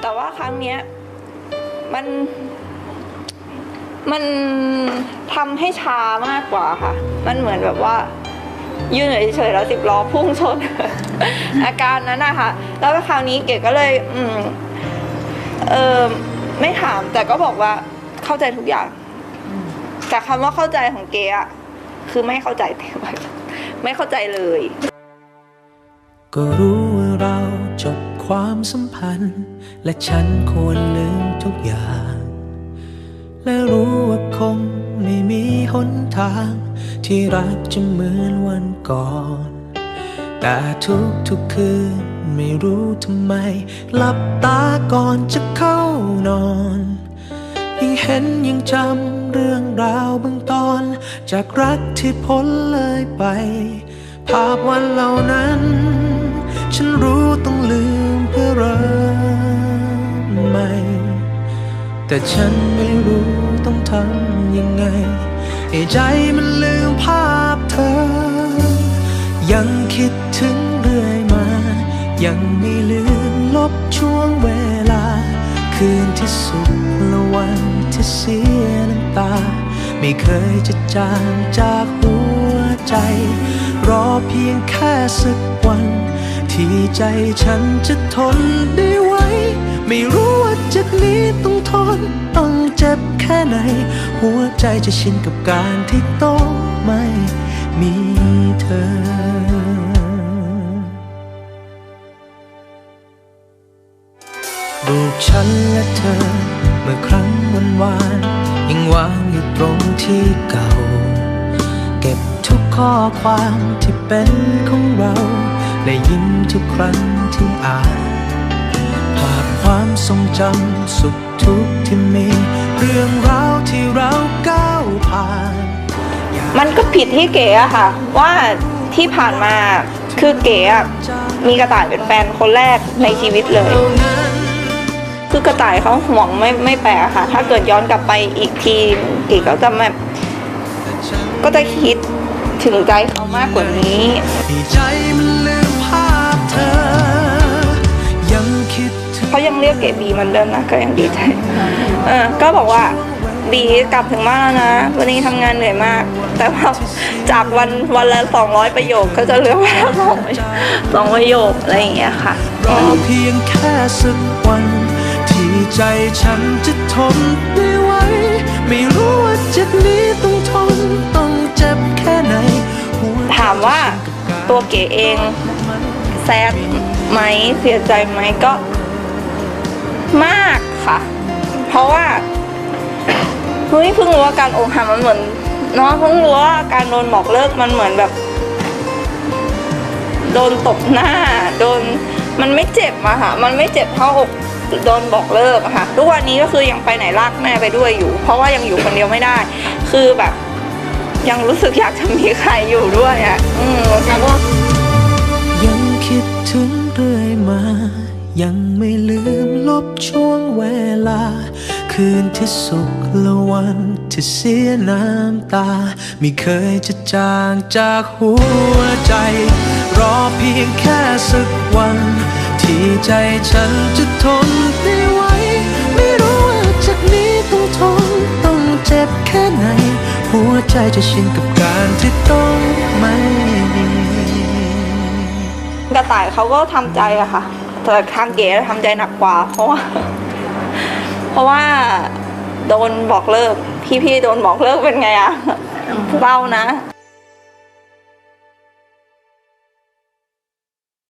แต่ว่าครั้งเนี้ยมันมันทำให้ช้ามากกว่าค่ะ มันเหมือนแบบว่า ยืนเฉยๆแล้วสิบล้อพุ่งชน อาการนั้นนะคะแล้วคราวนี้เก๋ก็เลย อืมเออไม่ถามแต่ก็บอกว่าเข้าใจทุกอย่าง แต่คำว่าเข้าใจของเก๋อะคือไม่เข้าใจเต็มไม่เข้าใจเลย ก็รู้ว่าเรา ความสัมพันธ์ และฉันควรลืมทุกอย่าง และรู้ว่าคงไม่มีหนทาง ที่รักจะเหมือนวันก่อน แต่ทุกทุกคืนไม่รู้ทำไม หลับตาก่อนจะเข้านอนยังเห็นยังจำเรื่องราวบางตอน จากรักที่พ้นเลยไป ภาพวันเหล่านั้น ฉันรู้ต้องลืม ริ่มใหม่ แต่ฉันไม่รู้ต้องทำยังไง ให้ใจมันลืมภาพเธอ ยังคิดถึงเรื่อยมา ยังไม่ลืมลบช่วงเวลา คืนที่สุขและวันที่เสียน้ำตา ไม่เคยจะจางจากหัวใจ รอเพียงแค่สักวัน ที่ใจฉันจะทนได้ไหวไม่รู้ว่าจากนี้ต้องทนต้องเจ็บแค่ไหน หัวใจจะชินกับการที่ต้องไม่มีเธอรูปฉันและเธอ เมื่อครั้งวันวานยังวางอยู่ตรงที่เก่า เก็บทุกข้อความที่เป็นของเรา และยิ้มทุกครั้งที่อ่านภาพความทรงจำสุขทุกที่มี เรื่องราวที่เราก้าวผ่าน มันก็ผิดที่เก๋อะค่ะ ว่าที่ผ่านมาคือเก๋อะมีกระต่ายเป็นแฟนคนแรกในชีวิตเลย คือกระต่ายเขาห่วงไม่ไม่แปลกค่ะ ถ้าเกิดย้อนกลับไปอีกทีเก๋ก็จะแบบก็จะคิด ถึงใจเขามากกว่านี้ที่ใจมันลืมภาพเธอยังคิดถึงเขายังเรียกเก๋บีเหมือนเดิมนะก็ยังดีใจเออก็บอกว่าบีกลับถึงบ้านแล้วนะ วันนี้ทำงานเหนื่อยมาก แต่ว่าจากวันวันละสองร้อยประโยคก็จะเหลือวันละสองสองประโยคอะไรอย่างเงี้ยค่ะรอเพียงแค่สักวัน ที่ใจฉันจะทนได้ไหวไม่รู้ว่าจากนี้ต้องทนต้อ ว่าตัวเก๋เองแซดไหมเสียใจไหมก็มากค่ะ เพราะว่าเฮ้ยเพิ่งรู้ว่าการอกหักมันเหมือนเนาะเพิ่งรู้ว่าการโดนบอกเลิกมันเหมือนแบบ โดนตบหน้า โดนมันไม่เจ็บอะค่ะ มันไม่เจ็บเท่าอกโดนบอกเลิกอะค่ะทุกวันนี้ก็คือยังไปไหนลากแม่ไปด้วยอยู่ เพราะว่ายังอยู่คนเดียวไม่ได้ คือแบบ ยังรู้สึกอยากจะมีใครอยู่ด้วยอะ อืมแล้วก็ยังคิดถึงเรื่อยมา ยังไม่ลืมลบช่วงเวลา คืนที่สุขและวันที่เสียน้ำตา ไม่เคยจะจางจากหัวใจ รอเพียงแค่สักวัน ที่ใจฉันจะทนได้ วใจจะชินกับการที่ต้องไม่มีกระต่ายเขาก็ทำใจอะค่ะ แต่ทางเก๋ทำใจหนักกว่า เพราะว่า เพราะว่าโดนบอกเลิก พี่ๆโดนบอกเลิกเป็นไงอะเศร้านะ